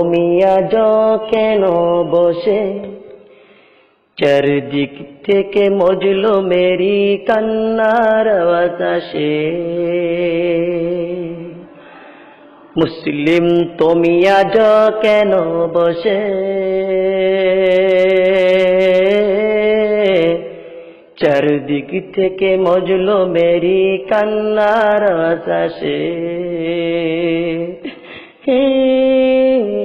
মিয়া জ কেন বসে? চারদিক থেকে মজলো মেরি কান্নার আসে। মুসলিম তুমি আজ কেন বসে? চারদিক থেকে মজলো মেরি কান্নার হে হে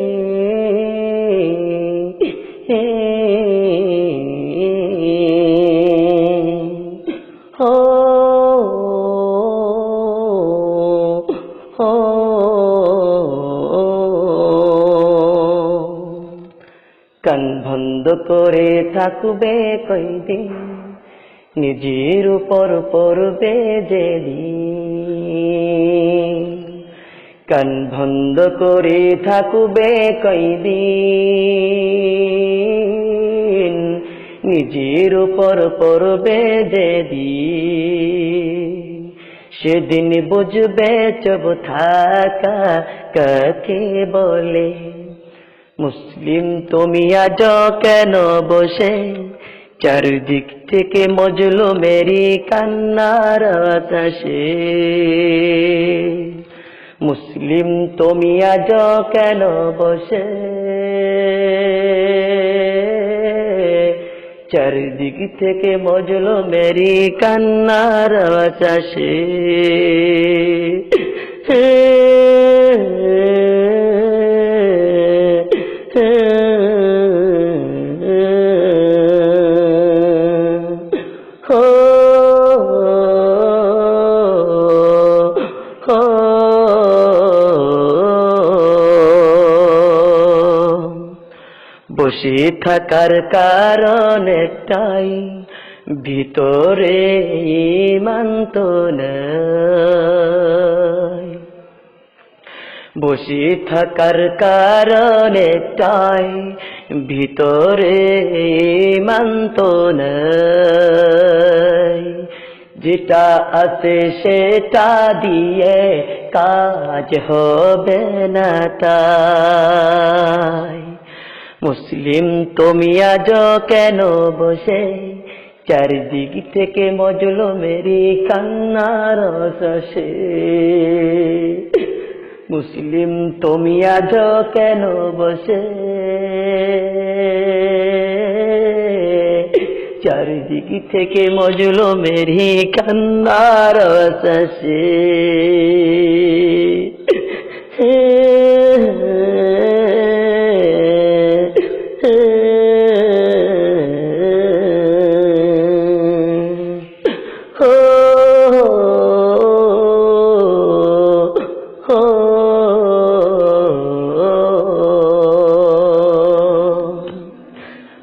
কান বন্ধ করে থাকবে কয়দিন? নিজের উপর পড়বে যেদিন। কান বন্ধ করে থাকবে কয়দিন? নিজের উপর পড়বে যেদিন। সেদিন বুঝবে চব থাকা কাকে বলে? মুসলিম তুমি আজ কেন বসে? চারিদিক থেকে মজলো মেরি কান্নার আতাসে মুসলিম তুমি আজ কেন বসে? চারদিক থেকে মজলো মেরি কান্নার আওয়াজ হো বসে থাকার কারণ একটাই ভিতরে মানত নাই। বসে থাকার কারণ একটাই ভিতরে মানত নাই। যেটা আছে সেটা দিয়ে কাজ হবে না তাই। মুসলিম, তুমি আজ কেন বসে? চারিদিক থেকে মজলো মেরি কান্নার শশে মুসলিম, তুমি আজ কেন বসে? চারিদিক থেকে মজলো মেরি কান্নার শশে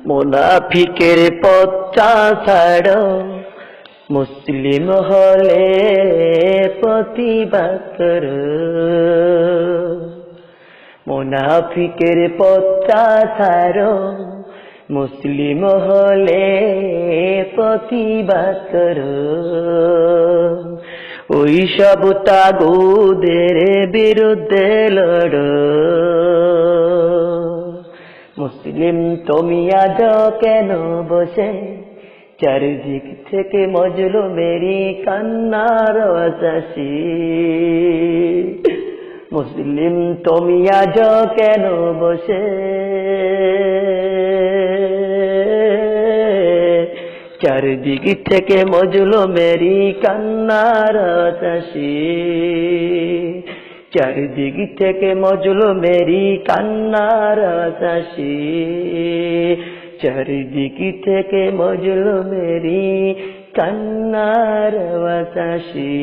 মোনাফিকের পথটা ছাড়ো মুসলিম হলে প্রতিবাদ করো মোনাফিকের পথটা ছাড়ো মুসলিম হলে প্রতিবাদ করো ওই সব তাগুদের বিরুদ্ধে লড়ো। মুসলিম তুমি আজ কেন বসে? চারিদিক থেকে মজলো মেরি কান্নার আশাসি মুসলিম তুমি আজ কেন বসে? চারিদিক থেকে মজলো মেরি কান্নার আশাসি চারিদিক থেকে মজলো মেরি কান্নার আশাসি চারিদিক থেকে মজলো মেরি কান্নার আশাসি